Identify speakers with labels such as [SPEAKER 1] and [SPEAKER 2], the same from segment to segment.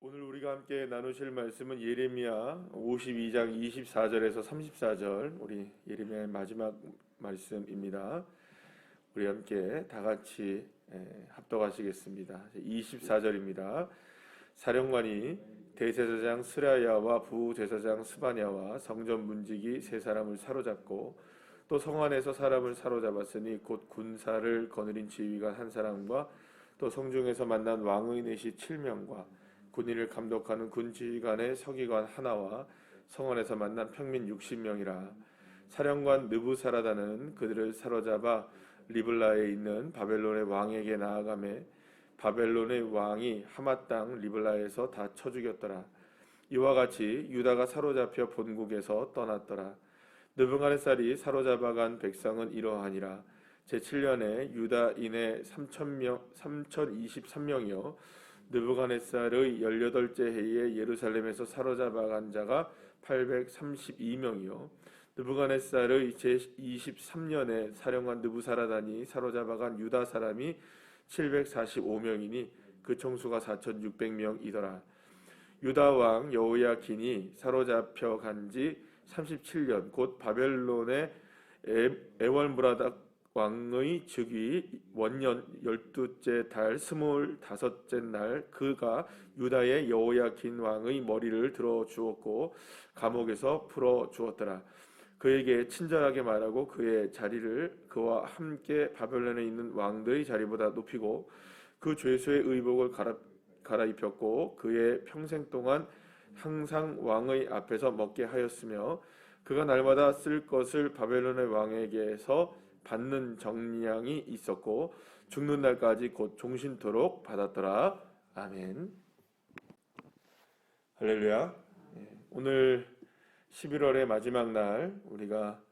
[SPEAKER 1] 오늘 우리가 함께 나누실 말씀은 예레미야 52장 24절에서 34절 우리 예레미야의 마지막 말씀입니다. 우리 함께 다 같이 에, 합독하시겠습니다. 24절입니다. 사령관이 대제사장 스라야와 부제사장 스바냐와 성전 문지기 세 사람을 사로잡고 또 성 안에서 사람을 사로잡았으니 곧 군사를 거느린 지휘관 한 사람과 또 성중에서 만난 왕의 내시 7명과 군인을 감독하는 군지휘관의 서기관 하나와 성원에서 만난 평민 60명이라 사령관 느부사라다는 그들을 사로잡아 리블라에 있는 바벨론의 왕에게 나아가매 바벨론의 왕이 하맛 땅 리블라에서 다 쳐 죽였더라. 이와 같이 유다가 사로잡혀 본국에서 떠났더라. 느부갓네살이 사로잡아간 백성은 이러하니라. 제7년에 유다인의 3천명 3023명이요 느부갓네살의 18째 해에 예루살렘에서 사로잡아 간 자가 832명이요. 느부갓네살의 제23년에 사령관 느부사라단이 사로잡아 간 유다 사람이 745명이니 그 총수가 4600명이더라. 유다 왕 여호야긴이 사로잡혀 간 지 37년 곧 바벨론의 에월무라닥 왕의 즉위 원년 열두째 달 스물다섯째 날 그가 유다의 여호야긴 왕의 머리를 들어 주었고 감옥에서 풀어 주었더라. 그에게 친절하게 말하고 그의 자리를 그와 함께 바벨론에 있는 왕들의 자리보다 높이고 그 죄수의 의복을 갈아, 갈아입혔고 그의 평생 동안 항상 왕의 앞에서 먹게 하였으며 그가 날마다 쓸 것을 바벨론의 왕에게서 받는 정량이 있었고 죽는 날까지 곧 종신토록 받았더라. 아멘. 할렐루야. 예, 오늘 11월의 마지막 날 우리가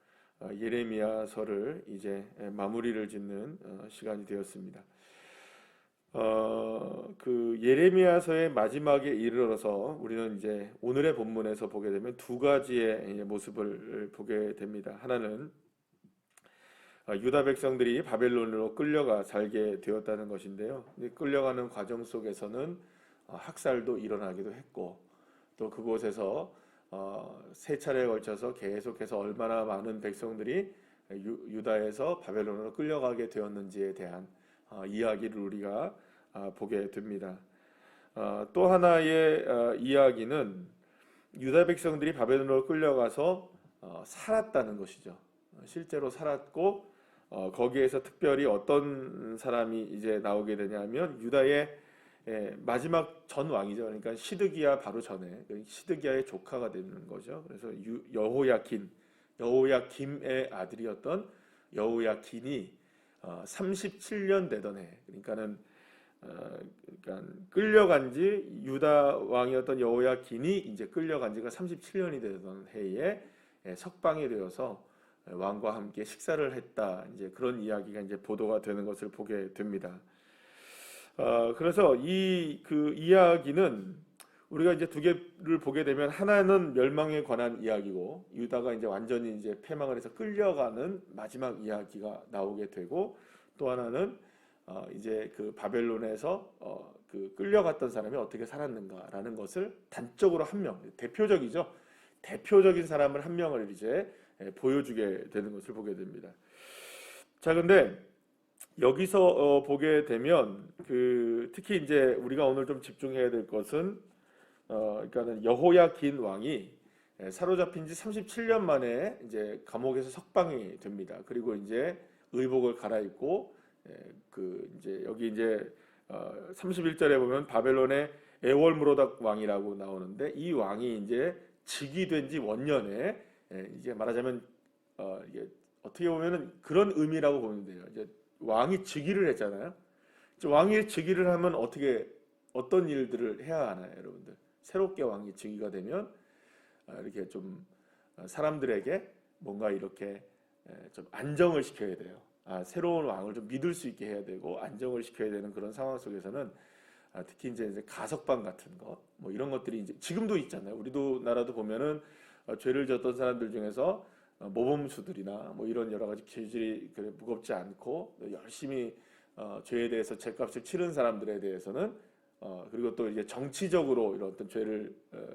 [SPEAKER 1] 어, 예레미야서를 이제 마무리를 짓는 어, 시간이 되었습니다. 어, 그 예레미야서의 마지막에 이르러서 우리는 이제 오늘의 본문에서 보게 되면 두 가지의 모습을 보게 됩니다. 하나는 어, 유다 백성들이 바벨론으로 끌려가 살게 되었다는 것인데요. 끌려가는 과정 속에서는 어, 학살도 일어나기도 했고 또 그곳에서 어, 세 차례에 걸쳐서 계속해서 얼마나 많은 백성들이 유, 다에서 바벨론으로 끌려가게 되었는지에 대한 이야기를 우리가 보게 됩니다. 또 하나의 이야기는 유다 백성들이 바벨론으로 끌려가서 살았다는 것이죠. 실제로 살았고 어, 거기에서 특별히 어떤 사람이 이제 나오게 되냐면 유다의 예, 마지막 전 왕이죠. 그러니까 시드기야 바로 전에 그 시드기야의 조카가 되는 거죠. 그래서 유, 여호야킨 여호야김의 아들이었던 여호야킨이 어, 37년 되던 해. 그러니까는 어, 그러니까 끌려간 지 유다 왕이었던 여호야킨이 이제 끌려간 지가 37년이 되던 해에 예, 석방이 되어서 왕과 함께 식사를 했다. 이제 그런 이야기가 이제 보도가 되는 것을 보게 됩니다. 어, 그래서 이 그 이야기는 우리가 이제 두 개를 보게 되면 하나는 멸망에 관한 이야기고 유다가 이제 완전히 이제 패망을 해서 끌려가는 마지막 이야기가 나오게 되고 또 하나는 어, 이제 그 바벨론에서 어, 그 끌려갔던 사람이 어떻게 살았는가라는 것을 단적으로 한 명, 대표적이죠. 대표적인 사람을 한 명을 이제 예, 보여주게 되는 것을 보게 됩니다. 자, 근데 여기서 어, 보게 되면 그 특히 이제 우리가 오늘 좀 집중해야 될 것은 어, 그러니까는 여호야긴 왕이 예, 사로잡힌 지 37년 만에 이제 감옥에서 석방이 됩니다. 그리고 이제 의복을 갈아입고 예, 그 이제 여기 이제 어, 31절에 보면 바벨론의 에월무로닥 왕이라고 나오는데 이 왕이 이제 즉위 된 지 원년에 예, 이제 말하자면 어, 이게 어떻게 보면은 그런 의미라고 보면 돼요. 이제 왕이 즉위를 했잖아요. 왕이 즉위를 하면 어떻게 어떤 일들을 해야 하나요, 여러분들? 새롭게 왕이 즉위가 되면 어, 이렇게 좀 어, 사람들에게 뭔가 이렇게 좀 안정을 시켜야 돼요. 아, 새로운 왕을 좀 믿을 수 있게 해야 되고 안정을 시켜야 되는 그런 상황 속에서는 아, 특히 이제, 이제 가석방 같은 거, 뭐 이런 것들이 이제 지금도 있잖아요. 우리도 나라도 보면은 어, 죄를 졌던 사람들 중에서 어, 모범수들이나 뭐 이런 여러 가지 기질이 그래 무겁지 않고 열심히 어, 죄에 대해서 죄값을 치른 사람들에 대해서는 어, 그리고 또 이게 정치적으로 이런 어떤 죄를 어,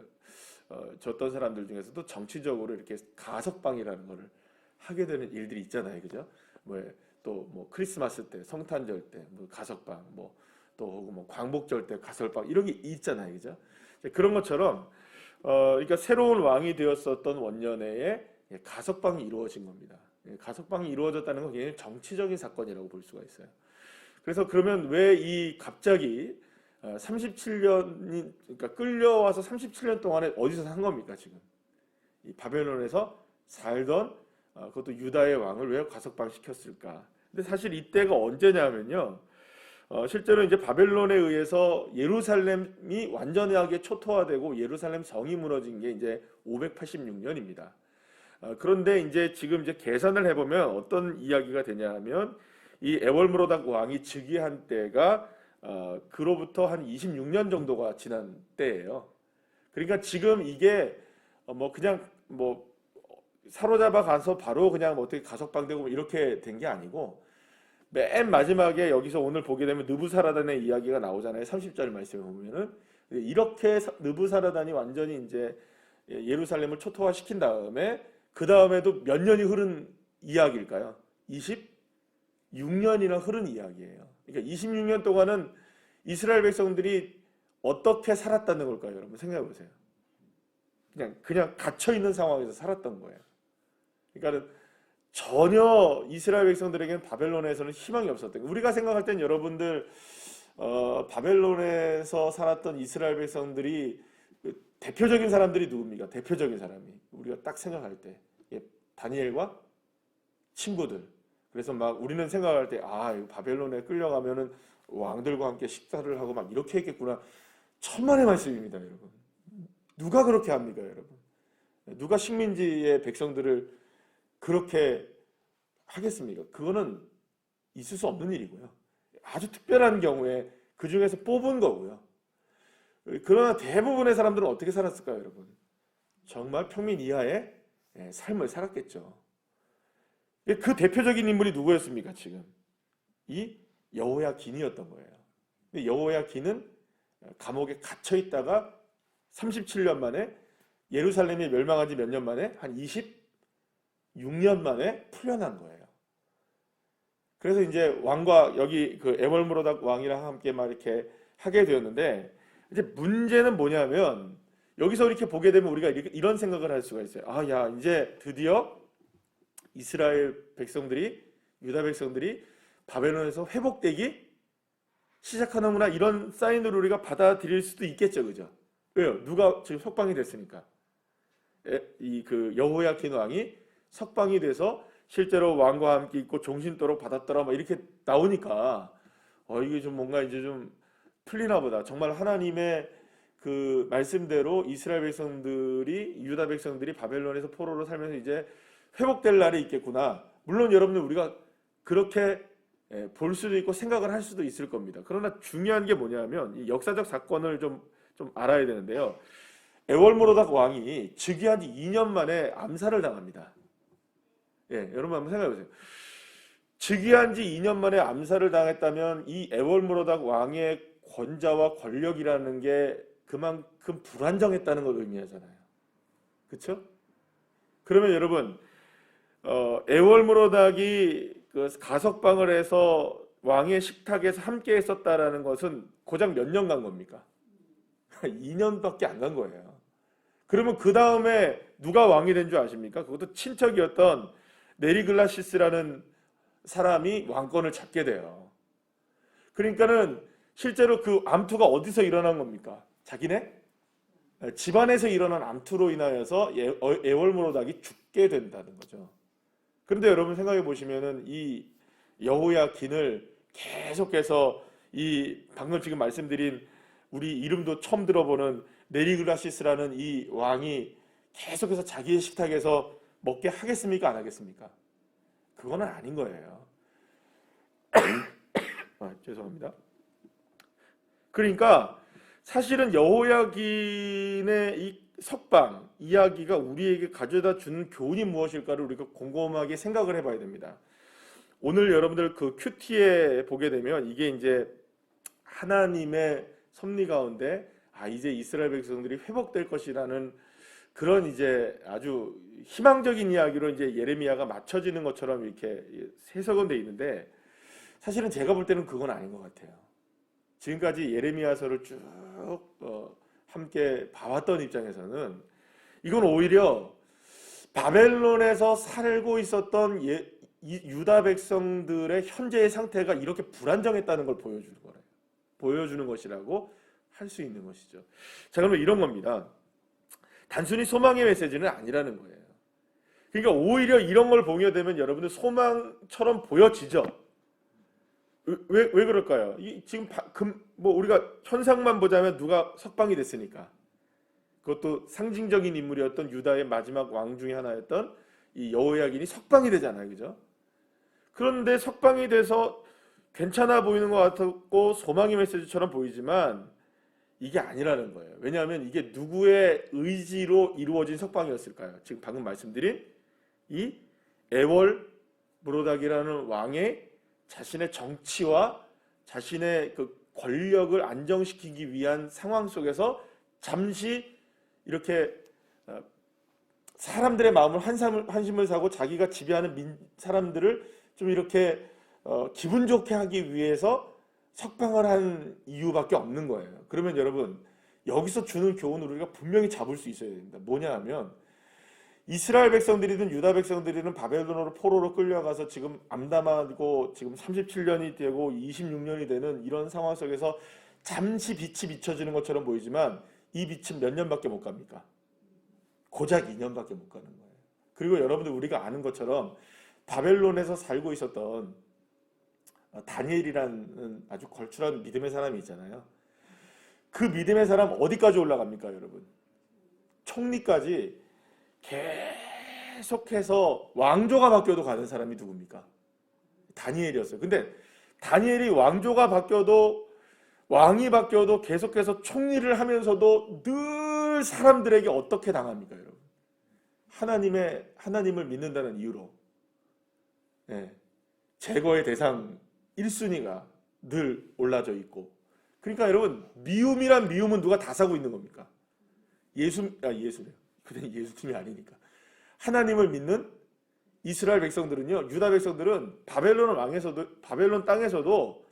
[SPEAKER 1] 어, 졌던 사람들 중에서도 정치적으로 이렇게 가석방이라는 거를 하게 되는 일들이 있잖아요, 그죠? 뭐또 뭐 크리스마스 때, 성탄절 때, 뭐 가석방, 뭐 또 혹은 뭐 광복절 때 가석방 이런 게 있잖아요, 그죠? 이제 그런 것처럼 어, 그러니까 새로운 왕이 되었었던 원년에 예, 가석방이 이루어진 겁니다. 예, 가석방이 이루어졌다는 건 굉장히 정치적인 사건이라고 볼 수가 있어요. 그래서 그러면 왜 이 갑자기 37년이 그러니까 끌려와서 37년 동안에 어디서 산 겁니까 지금? 이 바벨론에서 살던 어, 그것도 유다의 왕을 왜 가석방 시켰을까? 근데 사실 이때가 언제냐면요. 어, 실제로 이제 바벨론에 의해서 예루살렘이 완전하게 초토화되고 예루살렘 성이 무너진 게 이제 586년입니다. 어, 그런데 이제 지금 이제 계산을 해보면 어떤 이야기가 되냐면 이 에월무로닥 왕이 즉위한 때가 어, 그로부터 한 26년 정도가 지난 때예요. 그러니까 지금 이게 어, 뭐 그냥 뭐 사로잡아 가서 바로 그냥 뭐 어떻게 가석방되고 뭐 이렇게 된 게 아니고 맨 마지막에 여기서 오늘 보게 되면 느부사라단의 이야기가 나오잖아요. 30절 말씀에 보면은 이렇게 사- 느부사라단이 완전히 이제 예, 예루살렘을 초토화 시킨 다음에 그 다음에도 몇 년이 흐른 이야기일까요? 26년이나 흐른 이야기예요. 그러니까 26년 동안은 이스라엘 백성들이 어떻게 살았다는 걸까요, 여러분? 생각해 보세요. 그냥 그냥 갇혀 있는 상황에서 살았던 거예요. 그러니까는 전혀 이스라엘 백성들에게는 바벨론에서는 희망이 없었던 거예요. 우리가 생각할 땐 여러분들 어, 바벨론에서 살았던 이스라엘 백성들이 그 대표적인 사람들이 누굽니까? 대표적인 사람이 우리가 딱 생각할 때 예, 다니엘과 친구들. 그래서 막 우리는 생각할 때 아, 바벨론에 끌려가면은 왕들과 함께 식사를 하고 막 이렇게 했겠구나. 천만의 말씀입니다, 여러분. 누가 그렇게 합니까, 여러분? 누가 식민지의 백성들을 그렇게 하겠습니까? 그거는 있을 수 없는 일이고요. 아주 특별한 경우에 그 중에서 뽑은 거고요. 그러나 대부분의 사람들은 어떻게 살았을까요, 여러분? 정말 평민 이하의 예, 삶을 살았겠죠. 그 대표적인 인물이 누구였습니까, 지금? 이 여호야 긴이었던 거예요. 근데 여호야 긴은 감옥에 갇혀 있다가 37년 만에 예루살렘이 멸망한 지 몇 년 만에 한 26년 만에 풀려난 거예요. 그래서 이제 왕과 여기 그 에멀무로닥 왕이랑 함께 막 이렇게 하게 되었는데 이제 문제는 뭐냐면 여기서 이렇게 보게 되면 우리가 이런 생각을 할 수가 있어요. 아, 야, 이제 드디어 이스라엘 백성들이 유다 백성들이 바벨론에서 회복되기 시작하는구나 이런 사인으로 우리가 받아들일 수도 있겠죠, 그죠? 왜요? 누가 지금 석방이 됐으니까 이 그 여호야킨 왕이 석방이 돼서 실제로 왕과 함께 있고 종신도록 받았더라 막 이렇게 나오니까 어 이게 좀 뭔가 이제 좀 풀리나 보다. 정말 하나님의 그 말씀대로 이스라엘 백성들이 유다 백성들이 바벨론에서 포로로 살면서 이제 회복될 날이 있겠구나. 물론 여러분들 우리가 그렇게 예, 볼 수도 있고 생각을 할 수도 있을 겁니다. 그러나 중요한 게 뭐냐면 이 역사적 사건을 좀, 좀 알아야 되는데요. 에월모로닥 왕이 즉위한 지 2년 만에 암살을 당합니다. 예, 여러분 한번 생각해 보세요. 즉위한 지 2년 만에 암살을 당했다면 이 에월모로닥 왕의 권자와 권력이라는 게 그만큼 불안정했다는 걸 의미하잖아요. 그렇죠? 그러면 여러분 어, 에월모로닥이 그 가석방을 해서 왕의 식탁에서 함께 했었다라는 것은 고작 몇 년 간 겁니까? 2년밖에 안 간 거예요. 그러면 그 다음에 누가 왕이 된 줄 아십니까? 그것도 친척이었던 네리글라시스라는 사람이 왕권을 잡게 돼요. 그러니까는 실제로 그 암투가 어디서 일어난 겁니까? 자기네 집안에서 일어난 암투로 인하여서 예- 어- 에월모로닥이 죽게 된다는 거죠. 그런데 여러분 생각해 보시면은 이 여호야긴을 계속해서 이 방금 지금 말씀드린 우리 이름도 처음 들어보는 네리그라시스라는 이 왕이 계속해서 자기의 식탁에서 먹게 하겠습니까? 안 하겠습니까? 그거는 아닌 거예요. 아, 죄송합니다. 그러니까 사실은 여호야긴의 이 석방 이야기가 우리에게 가져다 주는 교훈이 무엇일까를 우리가 곰곰하게 생각을 해봐야 됩니다. 오늘 여러분들 그 큐티에 보게 되면 이게 이제 하나님의 섭리 가운데 아 이제 이스라엘 백성들이 회복될 것이라는 그런 이제 아주 희망적인 이야기로 이제 예레미야가 맞춰지는 것처럼 이렇게 해석은 돼 있는데 사실은 제가 볼 때는 그건 아닌 것 같아요. 지금까지 예레미야서를 쭉 어, 함께 봐왔던 입장에서는 이건 오히려 바벨론에서 살고 있었던 예, 이 유다 백성들의 현재의 상태가 이렇게 불안정했다는 걸 보여주는 거예요. 보여주는 것이라고 할 수 있는 것이죠. 자, 그러면 이런 겁니다. 단순히 소망의 메시지는 아니라는 거예요. 그러니까 오히려 이런 걸 보게 되면 여러분들 소망처럼 보여지죠. 왜, 왜 그럴까요? 이, 지금 바, 금, 뭐 우리가 현상만 보자면 누가 석방이 됐으니까. 그것도 상징적인 인물이었던 유다의 마지막 왕 중에 하나였던 이 여호야긴이 석방이 되잖아요. 그죠? 그런데 석방이 돼서 괜찮아 보이는 것 같았고 소망의 메시지처럼 보이지만 이게 아니라는 거예요. 왜냐하면 이게 누구의 의지로 이루어진 석방이었을까요? 지금 방금 말씀드린 이 에월 무로닥이라는 왕의 자신의 정치와 자신의 그 권력을 안정시키기 위한 상황 속에서 잠시 이렇게 어, 사람들의 마음을 한삼을, 한심을 사고 자기가 지배하는 민, 사람들을 좀 이렇게 어, 기분 좋게 하기 위해서 석방을 한 이유밖에 없는 거예요. 그러면 여러분 여기서 주는 교훈을 우리가 분명히 잡을 수 있어야 됩니다. 뭐냐 하면 이스라엘 백성들이든 유다 백성들이든 바벨론으로 포로로 끌려가서 지금 암담하고 지금 37년이 되고 26년이 되는 이런 상황 속에서 잠시 빛이 비춰지는 것처럼 보이지만 이 빛은 몇 년밖에 못 갑니까? 고작 2년밖에 못 가는 거예요. 그리고 여러분들 우리가 아는 것처럼 바벨론에서 살고 있었던 다니엘이라는 아주 걸출한 믿음의 사람이 있잖아요. 그 믿음의 사람 어디까지 올라갑니까, 여러분? 총리까지 계속해서 왕조가 바뀌어도 가는 사람이 누굽니까? 다니엘이었어요. 근데 다니엘이 왕조가 바뀌어도 왕이 바뀌어도 계속해서 총리를 하면서도 늘 사람들에게 어떻게 당합니까, 여러분? 하나님의 하나님을 믿는다는 이유로 예, 제거의 대상 1순위가 늘 올라져 있고 그러니까 여러분 미움이란 미움은 누가 다 사고 있는 겁니까? 예수 아 예수래요. 그냥 예수님이 아니니까 하나님을 믿는 이스라엘 백성들은요 유다 백성들은 바벨론 왕에서도 바벨론 땅에서도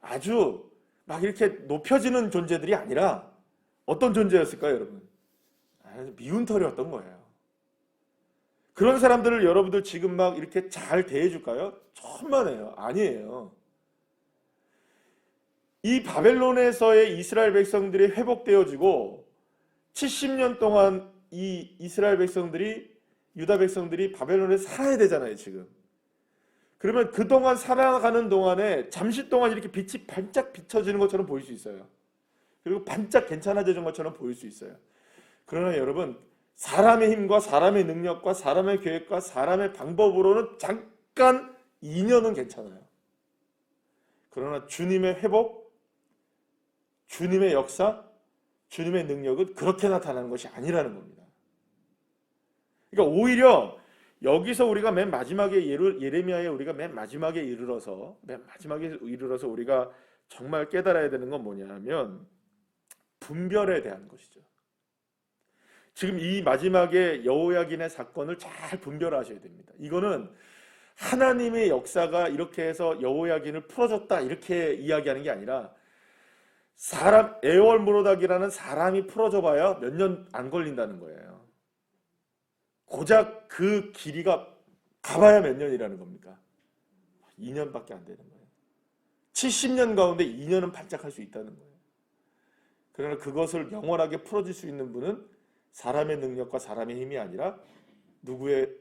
[SPEAKER 1] 아주 막 이렇게 높여지는 존재들이 아니라 어떤 존재였을까요, 여러분? 미운털이었던 거예요. 그런 사람들을 여러분들 지금 막 이렇게 잘 대해줄까요? 천만에요. 아니에요. 이 바벨론에서의 이스라엘 백성들이 회복되어지고 70년 동안 이 이스라엘 백성들이 유다 백성들이 바벨론에 살아야 되잖아요, 지금. 그러면 그동안 살아가는 동안에 잠시 동안 이렇게 빛이 반짝 비춰지는 것처럼 보일 수 있어요. 그리고 반짝 괜찮아지는 것처럼 보일 수 있어요. 그러나 여러분, 사람의 힘과 사람의 능력과 사람의 계획과 사람의 방법으로는 잠깐 2년은 괜찮아요. 그러나 주님의 회복, 주님의 역사, 주님의 능력은 그렇게 나타나는 것이 아니라는 겁니다. 그러니까 오히려 여기서 우리가 맨 마지막에 예레미야에 우리가 맨 마지막에 이르러서 맨 마지막에 이르러서 우리가 정말 깨달아야 되는 건 뭐냐면 분별에 대한 것이죠. 지금 이 마지막에 여호야긴의 사건을 잘 분별하셔야 됩니다. 이거는 하나님의 역사가 이렇게 해서 여호야긴을 풀어줬다 이렇게 이야기하는 게 아니라 사람 애월 무로닥이라는 사람이 풀어줘봐야 몇 년 안 걸린다는 거예요. 고작 그 길이가 가봐야 몇 년이라는 겁니까? 2년밖에 안 되는 거예요. 70년 가운데 2년은 반짝할 수 있다는 거예요. 그러나 그것을 영원하게 풀어줄 수 있는 분은 사람의 능력과 사람의 힘이 아니라 누구의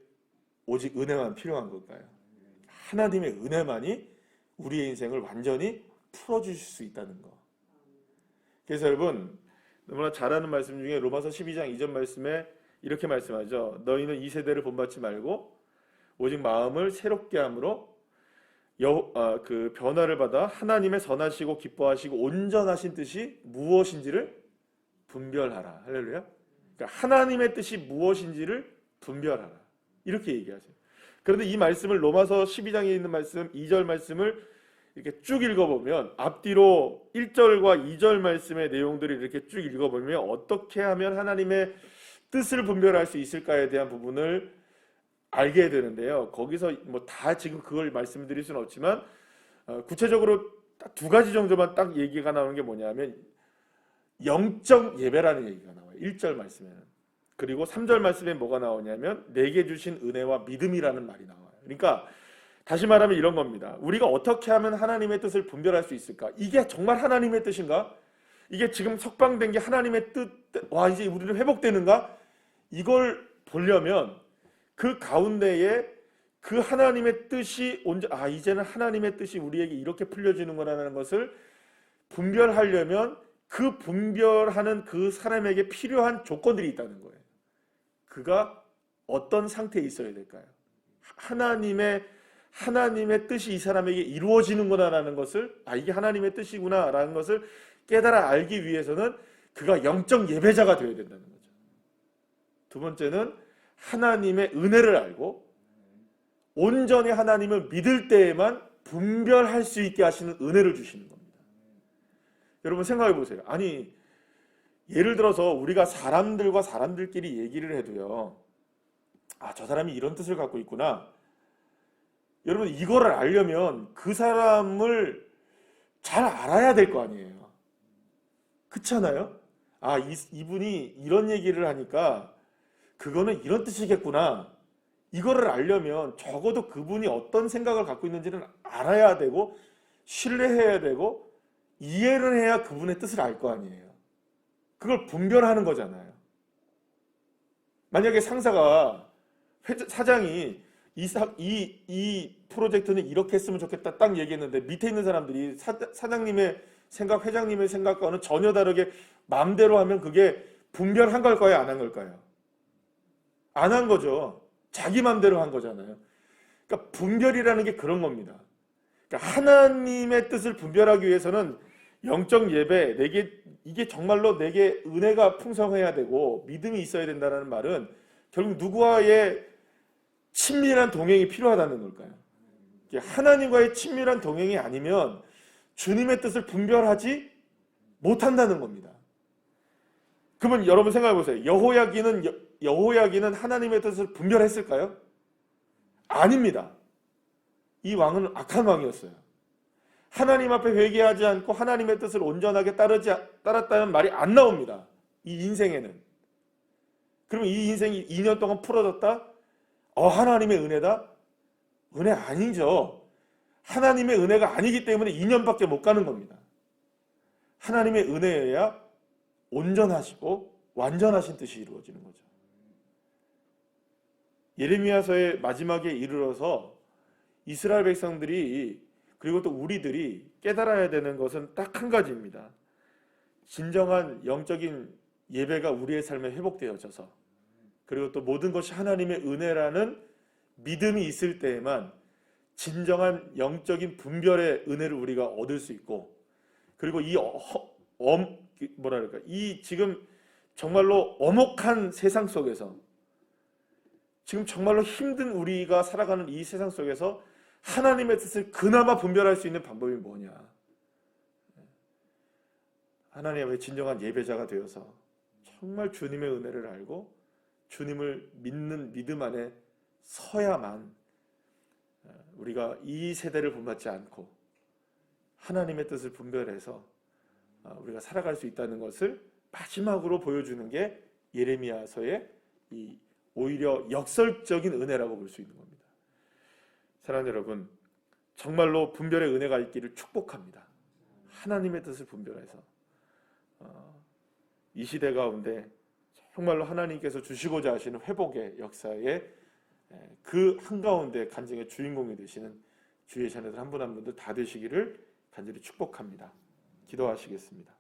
[SPEAKER 1] 오직 은혜만 필요한 걸까요? 하나님의 은혜만이 우리의 인생을 완전히 풀어주실 수 있다는 거. 그래서 여러분 너무나 잘 아는 말씀 중에 로마서 12장 이전 말씀에 이렇게 말씀하죠. 너희는 이 세대를 본받지 말고 오직 마음을 새롭게 함으로 여, 아, 그 변화를 받아 하나님의 선하시고 기뻐하시고 온전하신 뜻이 무엇인지를 분별하라. 할렐루야. 그러니까 하나님의 뜻이 무엇인지를 분별하라. 이렇게 얘기하세요. 그런데 이 말씀을 로마서 12장에 있는 말씀 2절 말씀을 이렇게 쭉 읽어보면 앞뒤로 1절과 2절 말씀의 내용들을 이렇게 쭉 읽어보면 어떻게 하면 하나님의 뜻을 분별할 수 있을까에 대한 부분을 알게 되는데요. 거기서 뭐 다 지금 그걸 말씀드릴 수는 없지만 어, 구체적으로 딱두 가지 정도만 딱 얘기가 나오는 게 뭐냐면 영적 예배라는 얘기가 나와요. 1절 말씀에는. 그리고 3절 말씀에 뭐가 나오냐면 내게 주신 은혜와 믿음이라는 말이 나와요. 그러니까 다시 말하면 이런 겁니다. 우리가 어떻게 하면 하나님의 뜻을 분별할 수 있을까? 이게 정말 하나님의 뜻인가? 이게 지금 석방된 게 하나님의 뜻, 와, 이제 우리는 회복되는가? 이걸 보려면 그 가운데에 그 하나님의 뜻이 언제, 아, 이제는 하나님의 뜻이 우리에게 이렇게 풀려지는구나라는 것을 분별하려면 그 분별하는 그 사람에게 필요한 조건들이 있다는 거예요. 그가 어떤 상태에 있어야 될까요? 하나님의 하나님의 뜻이 이 사람에게 이루어지는구나라는 것을 아 이게 하나님의 뜻이구나라는 것을 깨달아 알기 위해서는 그가 영적 예배자가 되어야 된다는 거죠. 두 번째는 하나님의 은혜를 알고 온전히 하나님을 믿을 때에만 분별할 수 있게 하시는 은혜를 주시는 겁니다. 여러분 생각해 보세요. 아니 예를 들어서 우리가 사람들과 사람들끼리 얘기를 해도요. 아, 저 사람이 이런 뜻을 갖고 있구나. 여러분 이거를 알려면 그 사람을 잘 알아야 될 거 아니에요. 그렇잖아요? 아, 이, 이분이 이런 얘기를 하니까 그거는 이런 뜻이겠구나. 이거를 알려면 적어도 그분이 어떤 생각을 갖고 있는지는 알아야 되고 신뢰해야 되고 이해를 해야 그분의 뜻을 알 거 아니에요. 그걸 분별하는 거잖아요. 만약에 상사가 회- 사장이 이, 사, 이, 이 프로젝트는 이렇게 했으면 좋겠다 딱 얘기했는데 밑에 있는 사람들이 사, 사장님의 생각, 회장님의 생각과는 전혀 다르게 마음대로 하면 그게 분별한 걸까요? 안 한 걸까요? 안 한 거죠. 자기 마음대로 한 거잖아요. 그러니까 분별이라는 게 그런 겁니다. 그러니까 하나님의 뜻을 분별하기 위해서는 영적 예배, 내게 이게 정말로 내게 은혜가 풍성해야 되고 믿음이 있어야 된다는 말은 결국 누구와의 친밀한 동행이 필요하다는 걸까요? 하나님과의 친밀한 동행이 아니면 주님의 뜻을 분별하지 못한다는 겁니다. 그러면 여러분 생각해 보세요. 여호야기는 여- 여호야기는 하나님의 뜻을 분별했을까요? 아닙니다. 이 왕은 악한 왕이었어요. 하나님 앞에 회개하지 않고 하나님의 뜻을 온전하게 따르지 따랐다는 말이 안 나옵니다. 이 인생에는. 그러면 이 인생이 2년 동안 풀어졌다? 어, 하나님의 은혜다? 은혜 아니죠. 하나님의 은혜가 아니기 때문에 2년밖에 못 가는 겁니다. 하나님의 은혜여야 온전하시고 완전하신 뜻이 이루어지는 거죠. 예레미야서의 마지막에 이르러서 이스라엘 백성들이 그리고 또 우리들이 깨달아야 되는 것은 딱 한 가지입니다. 진정한 영적인 예배가 우리의 삶에 회복되어져서 그리고 또 모든 것이 하나님의 은혜라는 믿음이 있을 때에만 진정한 영적인 분별의 은혜를 우리가 얻을 수 있고 그리고 이 어, 엄 뭐랄까 이 지금 정말로 엄혹한 세상 속에서 지금 정말로 힘든 우리가 살아가는 이 세상 속에서 하나님의 뜻을 그나마 분별할 수 있는 방법이 뭐냐? 하나님의 진정한 예배자가 되어서 정말 주님의 은혜를 알고 주님을 믿는 믿음 안에 서야만 우리가 이 세대를 본받지 않고 하나님의 뜻을 분별해서 우리가 살아갈 수 있다는 것을 마지막으로 보여주는 게 예레미야서의 이 오히려 역설적인 은혜라고 볼 수 있는 겁니다. 사랑하는 여러분, 정말로 분별의 은혜가 있기를 축복합니다. 하나님의 뜻을 분별해서 어, 이 시대 가운데 정말로 하나님께서 주시고자 하시는 회복의 역사에 그 한가운데 간증의 주인공이 되시는 주의 자녀들 한 분 한 분들 다 되시기를 간절히 축복합니다. 기도하시겠습니다.